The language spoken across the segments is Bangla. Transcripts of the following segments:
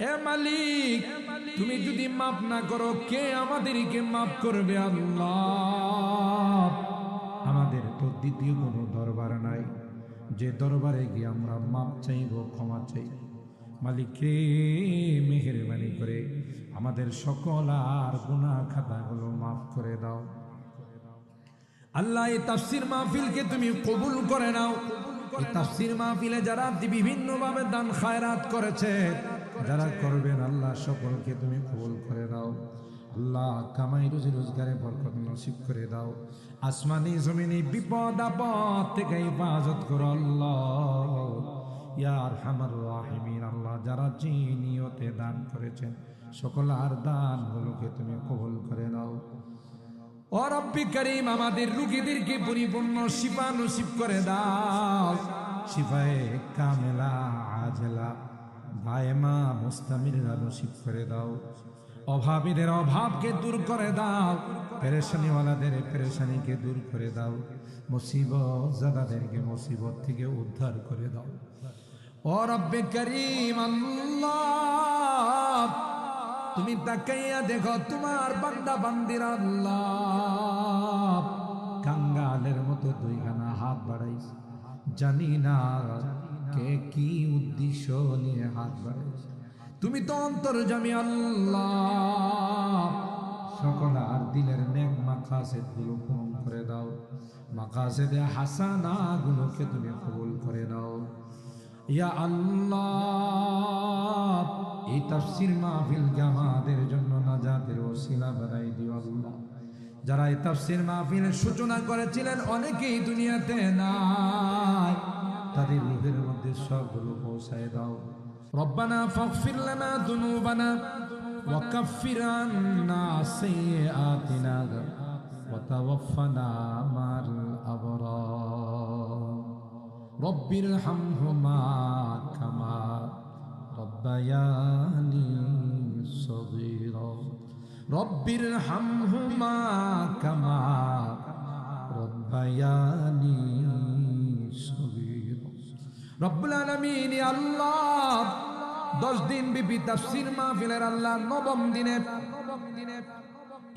এ মালিক, তুমি যদি মাফ না করো, কে আমাদেরকে মাফ করবে আল্লাহ? আমাদের তো দ্বিতীয় কোনো দরবার নাই। যে দরবারে গিয়ে আমরা মাপ চাইব, ক্ষমা চাইব মালিককে মেহরবানি করে আমাদের সকল আর গুনাহ খাতাগুলো মাফ করে দাও। আল্লাহ, এই তাফসির মাহফিলকে তুমি কবুল করে নাও। এই তাফসির মাহফিলে যারা বিভিন্ন ভাবে দান খায়রাত করেছে যারা করবেন আল্লাহ সকলকে তুমি কবুল করে দাও আল্লাহ কামাই, রুজি, রোজগারে বরকত নসিব করে দাও। আসমানি, জমিনি, বিপদ, আপদ থেকে হেফাজত করো আল্লাহ। ইয়ার হামার রাহিমিন, আল্লাহ যারা যে নিয়তে দান করেছেন, সকল আর দানগুলোকে তুমি কবুল করে নাও। ও রব্বি করিম, আমাদের রুগীদেরকে পরিপূর্ণ শিফা নসিব করে দাও। শিফায়ে কামেলা, আজলা। দায়মা মুস্তামিরা নসিব করে দাও। অভাবীদের অভাবকে দূর করে দাও। পেরেশানিওয়ালাদের পেরেশানিকে দূর করে দাও। মুসিবত জাদাদেরকে মুসিবত থেকে উদ্ধার করে দাও। ও রব্বে করিম আল্লাহ, তুমি তাকাইয়া দেখো তোমার বান্দা বান্দির আল্লাহ। কাঙ্গালের মতো দুইখানা হাত বাড়াইছে। জানি না কে কি উদ্দেশ্য নিয়ে হাত বাড়াইছে? তুমি তো অন্তর জামি আল্লাহ। সকল আর দিলের নেক মাকাসেদগুলো পূরণ করে দাও। মাকাসেদে হাসানা গুলোকে তুমি কবুল করে দাও। ইয়া আল্লাহ, এই তাফসির মাহফিল আমাদের জন্য নাজাতের ওসিলা বানাই দিও আল্লাহ। যারা এই তাফসির মাহফিলের সূচনা করেছিলেন, অনেকেই দুনিয়াতে নাই। তাদের রূহের সবগুলো পৌঁছায় দাও। রব্বানা ফাগফির লানা দুনুবানা ওয়া কাফির আন্না সাইয়্যাতিনা ওয়া তাওয়াফফানা মাল আবরার। রব্বির হামহুমা কামা রব্বায়ানি সগীরা। রব্বির হামহুমা কামা রব্বায়ানি রব্বুল আলমিন আল্লাহ। দশ দিন বিপি তাফসির মাহফিলের আল্লাহ নবম দিনে।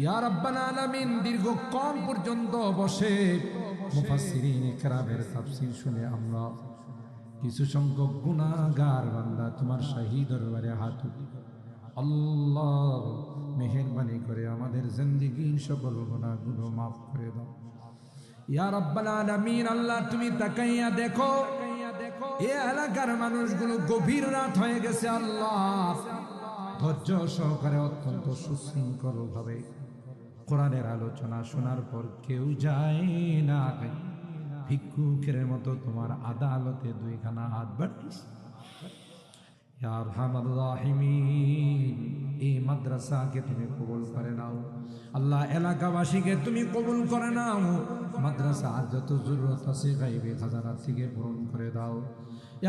ইয়া রব্বানা আলামিন দীর্ঘক্ষণ পর্যন্ত বসে মুফাসসিরিন ইকরামের তাফসীর শুনে আমরা কিছু সংখ্যক গুনাহগার বান্দা তোমার শাহী দরবারে হাত আল্লাহ, মেহেরবানি করে আমাদের জিন্দেগীর সকল গুনাহগুলো মাফ করে দাও। ইয়া রব্বানা আলামিন, আল্লাহ তুমি তাকাইয়া দেখো। এ এলাকার মানুষগুলো গভীর রাত হয়ে গেছে, আল্লাহ। ধৈর্য সহকারে অত্যন্ত সুশৃঙ্খল ভাবে কোরআনের আলোচনা শোনার পর কেউ যায় না। ভিক্ষুকের মতো তোমার আদালতে দুইখানা হাত বাড়িস এই মাদ্রাসাকে তুমি কবুল করে নাও। আল্লাহ এলাকাবাসীকে তুমি কবুল করে নাও। মাদ্রাসা আর যত জরুরত আছে গাইবে খাজানা থেকে করে দাও।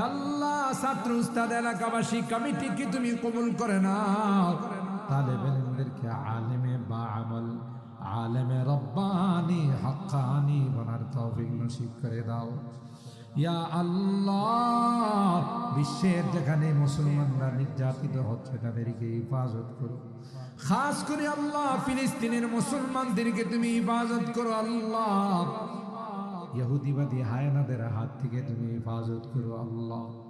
আল্লাহ, ছাত্র উস্তাদ, এলাকাবাসী, কমিটিকে তুমি কবুল করে নাও। তালেবেনদেরকে আলেমে বা আমল, আলেমে রব্বানি, হাক্কানি বনার তৌফিক নসিব করে দাও। ইয়া আল্লাহ, বিশ্বের যেখানে মুসলমানরা নির্যাতিত হচ্ছে তাদেরকে হিফাজত করো। খাস করে আল্লাহ, ফিলিস্তিনের মুসলমানদেরকে তুমি হিফাজত করো, আল্লাহ। ইহুদিবাদী হায়নাদের হাত থেকে তুমি হেফাজত করো, আল্লাহ।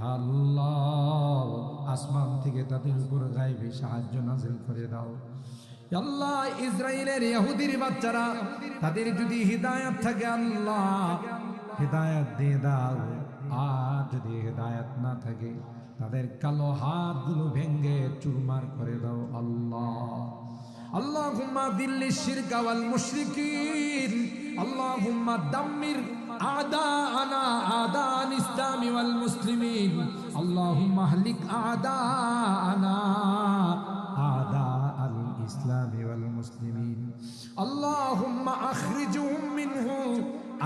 আল্লাহ, আসমান থেকে তাদের উপর গাইবে সাহায্য নাজিল করে দাও। আল্লাহ ইসরায়েলের ইহুদির বাচ্চারা, তাদের যদি হৃদায়ত থাকে, আল্লাহ হেদায়াত দিয়ে দাও আর যদি হেদায়াত না থাকে। তাদের কালো হাতগুলো ভেঙ্গে চুরমার করে দাও আল্লাহ। আল্লাহ আল্লাহুম্মা দিল্লি শিরকা ওয়াল মুশরিকিন। আল্লাহুম্মা দাম্মির আদানা আদান ইসলামি ওয়াল মুসলিমিন। আল্লাহুম্মা আহলিক আদানা আদা আল ইসলামি ওয়াল মুসলিমিন। আল্লাহুম্মা আখরিজহুম মিনহু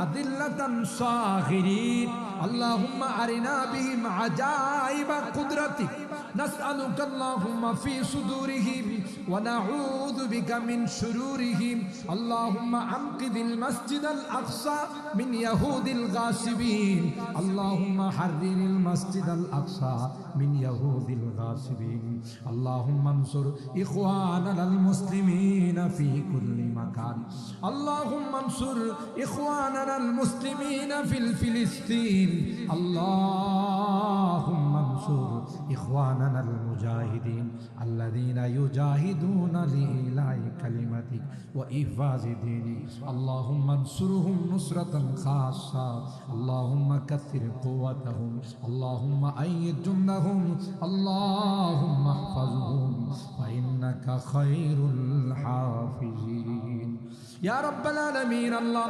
أذلة صاغرين. اللهم أرنا بهم عجائب قدرتك. نسألك اللهم في صدورهم ونعوذ بك من شرورهم. اللهم أنقذ المسجد الأقصى من يهود الغاصبين. اللهم حرر المسجد الأقصى من يهود الغاصبين. اللهم انصر إخواننا المسلمين في كل مكان. اللهم انصر إخواننا المسلمين في فلسطين اللهم انصر إخواننا المجاهدين الذين يجاهدون لإعلاء كلمتك وإحفاظ دينك اللهم انصرهم نصرة خاصة اللهم كثر قوتهم اللهم أيد جندهم اللهم احفظهم فإنك خير الحافظين ইয়া রব্বাল আলামিন আল্লাহ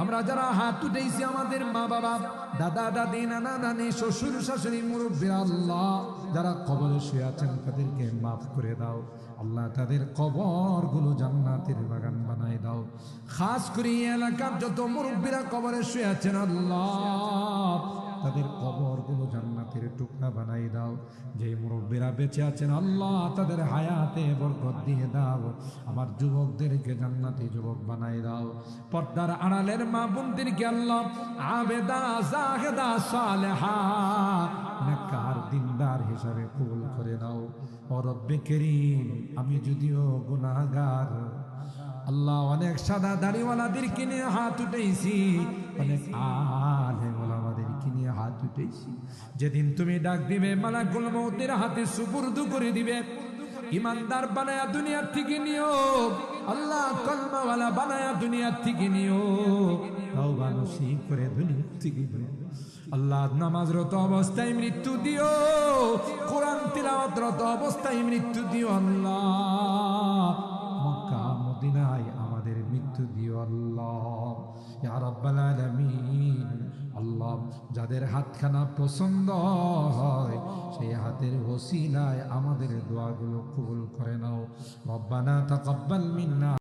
আমরা যারা হাত উঠেছি আমাদের মা বাবা দাদা দাদি নানা নানি শ্বশুর শাশুড়ি মুরব্বীরা আল্লাহ যারা কবরে শুয়ে আছেন তাদেরকে মাফ করে দাও আল্লাহ তাদের কবরগুলো জান্নাতের বাগান বানায় দাও। খাস করে এলাকার যত মুরব্বীরা কবরে শুয়ে আছেন, আল্লাহ, তাদের কবরগুলো জান্নাতের টুকরা বানাই দাও। যে মুরব্বীরা বেঁচে আছেন, আল্লাহ, তাদের হায়াতে বরকত দিয়ে দাও। আমার যুবকদেরকে জান্নাতি যুবক বানাই দাও। পর্দার আড়ালের মা বোনদেরকে আল্লাহ, আবেদা, জাহেদা, সালেহা, নেককার, দিনদার হিসাবে কবুল করে দাও। ও রব্বে করিম, আমি যদিও গুনাহগার আল্লাহ অনেক সাদা দাড়িওয়ালাদেরকে নিয়ে হাত উঠেছি অনেক আলেম ওলামাদেরকে নিয়ে হাত উঠেছি যেদিন তুমি ডাক দিবে, মালাকুল মৌতের হাতে সুপুর্দু করে দিবে। ইমানদার বানায়া দুনিয়ার থেকে নিও। আল্লাহ কলমাওয়ালা বানায়া দুনিয়ার থেকে নিও। তাওবা নসিব করে দুনিয়ার থেকে নিও। আল্লাহ নামাজরত অবস্থায় মৃত্যু দিও। কোরআন তিলাওয়াতরত অবস্থায় মৃত্যু দিও আল্লাহ। দিও আল্লাহ ইয়া রাব্বাল আলামিন আল্লাহ যাদের হাতখানা পছন্দ হয়, সেই হাতের ওসিলায় আমাদের দোয়াগুলো কবুল করে নাও। রব্বানা তাকাব্বাল মিন্না।